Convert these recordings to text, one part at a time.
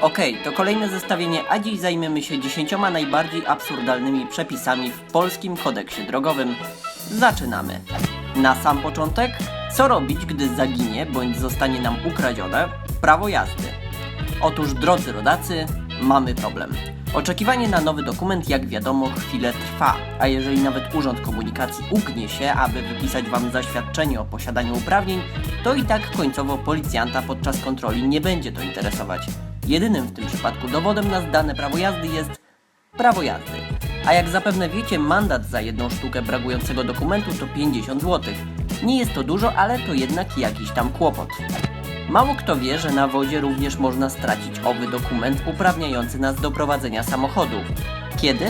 Okej, to kolejne zestawienie, a dziś zajmiemy się dziesięcioma najbardziej absurdalnymi przepisami w polskim kodeksie drogowym. Zaczynamy. Na sam początek, co robić, gdy zaginie bądź zostanie nam ukradzione prawo jazdy? Otóż, drodzy rodacy, mamy problem. Oczekiwanie na nowy dokument, jak wiadomo, chwilę trwa, a jeżeli nawet Urząd Komunikacji ugnie się, aby wypisać Wam zaświadczenie o posiadaniu uprawnień, to i tak końcowo policjanta podczas kontroli nie będzie to interesować. Jedynym w tym przypadku dowodem na zdane prawo jazdy jest prawo jazdy. A jak zapewne wiecie, mandat za jedną sztukę brakującego dokumentu to 50 zł. Nie jest to dużo, ale to jednak jakiś tam kłopot. Mało kto wie, że na wodzie również można stracić owy dokument uprawniający nas do prowadzenia samochodu. Kiedy?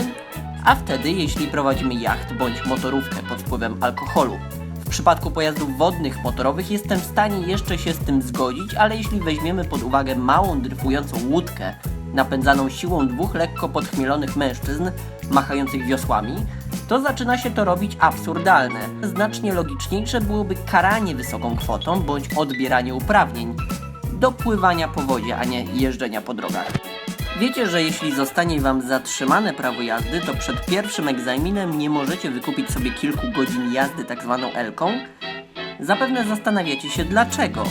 A wtedy, jeśli prowadzimy jacht bądź motorówkę pod wpływem alkoholu. Przypadku pojazdów wodnych, motorowych jestem w stanie jeszcze się z tym zgodzić, ale jeśli weźmiemy pod uwagę małą dryfującą łódkę, napędzaną siłą dwóch lekko podchmielonych mężczyzn, machających wiosłami, to zaczyna się to robić absurdalne. Znacznie logiczniejsze byłoby karanie wysoką kwotą bądź odbieranie uprawnień do pływania po wodzie, a nie jeżdżenia po drogach. Wiecie, że jeśli zostanie Wam zatrzymane prawo jazdy, to przed pierwszym egzaminem nie możecie wykupić sobie kilku godzin jazdy tak zwaną Elką? Zapewne zastanawiacie się dlaczego.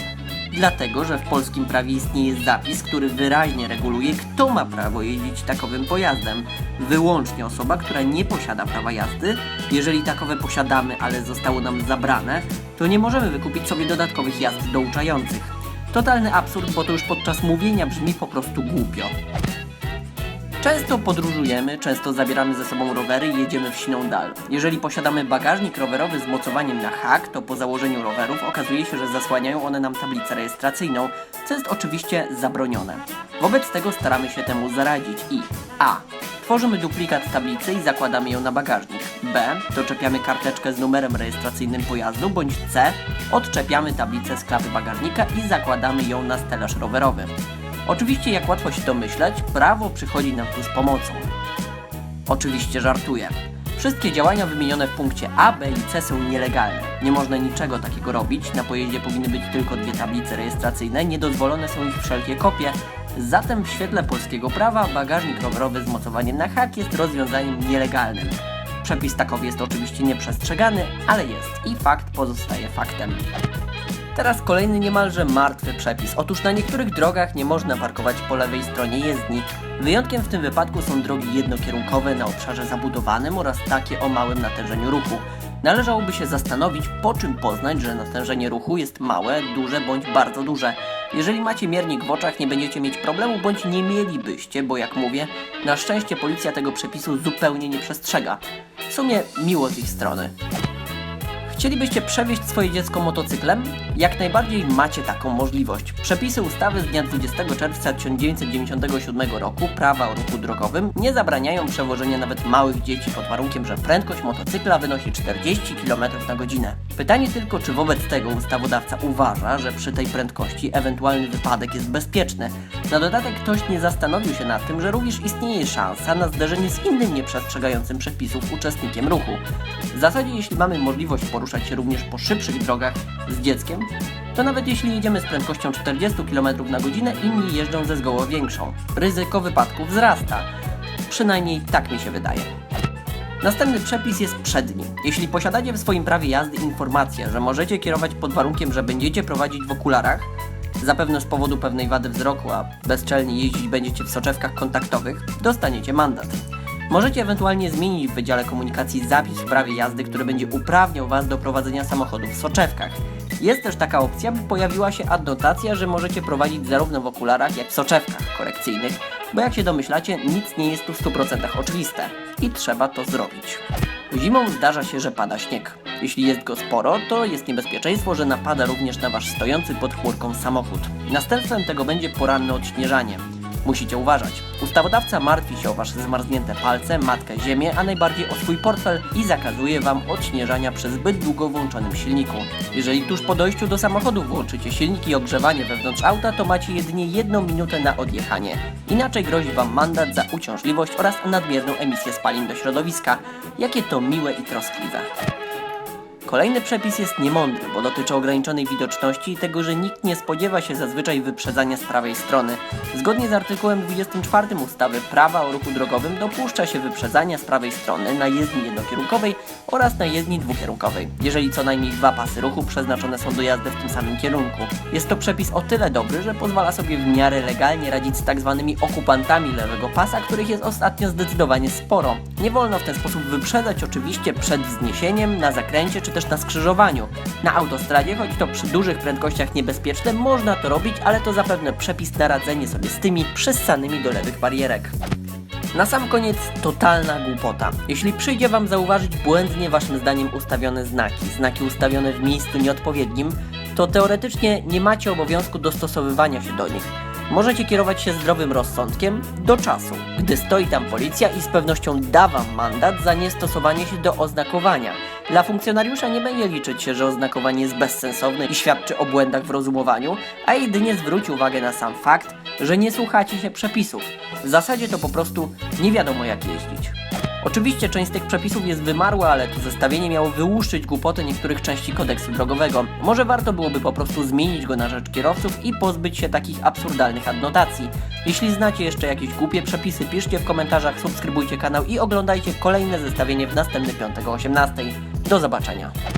Dlatego, że w polskim prawie istnieje zapis, który wyraźnie reguluje, kto ma prawo jeździć takowym pojazdem. Wyłącznie osoba, która nie posiada prawa jazdy. Jeżeli takowe posiadamy, ale zostało nam zabrane, to nie możemy wykupić sobie dodatkowych jazd douczających. Totalny absurd, bo to już podczas mówienia brzmi po prostu głupio. Często podróżujemy, często zabieramy ze sobą rowery i jedziemy w siną dal. Jeżeli posiadamy bagażnik rowerowy z mocowaniem na hak, to po założeniu rowerów okazuje się, że zasłaniają one nam tablicę rejestracyjną, co jest oczywiście zabronione. Wobec tego staramy się temu zaradzić i a. Tworzymy duplikat tablicy i zakładamy ją na bagażnik. B. Doczepiamy karteczkę z numerem rejestracyjnym pojazdu, bądź C. Odczepiamy tablicę z klapy bagażnika i zakładamy ją na stelaż rowerowy. Oczywiście, jak łatwo się domyśleć, prawo przychodzi nam tu z pomocą. Oczywiście żartuję. Wszystkie działania wymienione w punkcie A, B i C są nielegalne. Nie można niczego takiego robić, na pojeździe powinny być tylko dwie tablice rejestracyjne, niedozwolone są ich wszelkie kopie, zatem w świetle polskiego prawa bagażnik rowerowy z mocowaniem na hak jest rozwiązaniem nielegalnym. Przepis takowy jest oczywiście nieprzestrzegany, ale jest i fakt pozostaje faktem. Teraz kolejny niemalże martwy przepis. Otóż na niektórych drogach nie można parkować po lewej stronie jezdni. Wyjątkiem w tym wypadku są drogi jednokierunkowe na obszarze zabudowanym oraz takie o małym natężeniu ruchu. Należałoby się zastanowić, po czym poznać, że natężenie ruchu jest małe, duże bądź bardzo duże. Jeżeli macie miernik w oczach, nie będziecie mieć problemu, bądź nie mielibyście, bo jak mówię, na szczęście policja tego przepisu zupełnie nie przestrzega. W sumie miło z ich strony. Chcielibyście przewieźć swoje dziecko motocyklem? Jak najbardziej macie taką możliwość. Przepisy ustawy z dnia 20 czerwca 1997 roku Prawa o ruchu drogowym nie zabraniają przewożenia nawet małych dzieci pod warunkiem, że prędkość motocykla wynosi 40 km na godzinę. Pytanie tylko, czy wobec tego ustawodawca uważa, że przy tej prędkości ewentualny wypadek jest bezpieczny. Na dodatek ktoś nie zastanowił się nad tym, że również istnieje szansa na zderzenie z innym nieprzestrzegającym przepisów uczestnikiem ruchu. W zasadzie jeśli mamy możliwość poruszać się również po szybszych drogach z dzieckiem, to nawet jeśli jedziemy z prędkością 40 km na godzinę, inni jeżdżą ze zgoła większą. Ryzyko wypadków wzrasta. Przynajmniej tak mi się wydaje. Następny przepis jest przedni. Jeśli posiadacie w swoim prawie jazdy informację, że możecie kierować pod warunkiem, że będziecie prowadzić w okularach, zapewne z powodu pewnej wady wzroku, a bezczelnie jeździć będziecie w soczewkach kontaktowych, dostaniecie mandat. Możecie ewentualnie zmienić w Wydziale Komunikacji zapis w prawie jazdy, który będzie uprawniał Was do prowadzenia samochodu w soczewkach. Jest też taka opcja, by pojawiła się adnotacja, że możecie prowadzić zarówno w okularach, jak w soczewkach korekcyjnych, bo jak się domyślacie, nic nie jest tu w 100% oczywiste i trzeba to zrobić. Zimą zdarza się, że pada śnieg. Jeśli jest go sporo, to jest niebezpieczeństwo, że napada również na Wasz stojący pod chmurką samochód. Następstwem tego będzie poranne odśnieżanie. Musicie uważać. Ustawodawca martwi się o wasze zmarznięte palce, matkę ziemię, a najbardziej o swój portfel i zakazuje wam odśnieżania przy zbyt długo włączonym silniku. Jeżeli tuż po dojściu do samochodu włączycie silnik i ogrzewanie wewnątrz auta, to macie jedynie jedną minutę na odjechanie. Inaczej grozi wam mandat za uciążliwość oraz nadmierną emisję spalin do środowiska. Jakie to miłe i troskliwe. Kolejny przepis jest niemądry, bo dotyczy ograniczonej widoczności i tego, że nikt nie spodziewa się zazwyczaj wyprzedzania z prawej strony. Zgodnie z artykułem 24 ustawy Prawa o ruchu drogowym dopuszcza się wyprzedzania z prawej strony na jezdni jednokierunkowej oraz na jezdni dwukierunkowej, jeżeli co najmniej dwa pasy ruchu przeznaczone są do jazdy w tym samym kierunku. Jest to przepis o tyle dobry, że pozwala sobie w miarę legalnie radzić z tak zwanymi okupantami lewego pasa, których jest ostatnio zdecydowanie sporo. Nie wolno w ten sposób wyprzedzać oczywiście przed wzniesieniem, na zakręcie czy też na skrzyżowaniu. Na autostradzie, choć to przy dużych prędkościach niebezpieczne, można to robić, ale to zapewne przepis na radzenie sobie z tymi przyssanymi do lewych barierek. Na sam koniec totalna głupota. Jeśli przyjdzie Wam zauważyć błędnie Waszym zdaniem ustawione znaki, znaki ustawione w miejscu nieodpowiednim, to teoretycznie nie macie obowiązku dostosowywania się do nich. Możecie kierować się zdrowym rozsądkiem do czasu, gdy stoi tam policja i z pewnością da Wam mandat za niestosowanie się do oznakowania. Dla funkcjonariusza nie będzie liczyć się, że oznakowanie jest bezsensowne i świadczy o błędach w rozumowaniu, a jedynie zwróci uwagę na sam fakt, że nie słuchacie się przepisów. W zasadzie to po prostu nie wiadomo jak jeździć. Oczywiście część z tych przepisów jest wymarła, ale to zestawienie miało wyłuszczyć głupoty niektórych części kodeksu drogowego. Może warto byłoby po prostu zmienić go na rzecz kierowców i pozbyć się takich absurdalnych adnotacji. Jeśli znacie jeszcze jakieś głupie przepisy, piszcie w komentarzach, subskrybujcie kanał i oglądajcie kolejne zestawienie w następny piątek o 18. Do zobaczenia.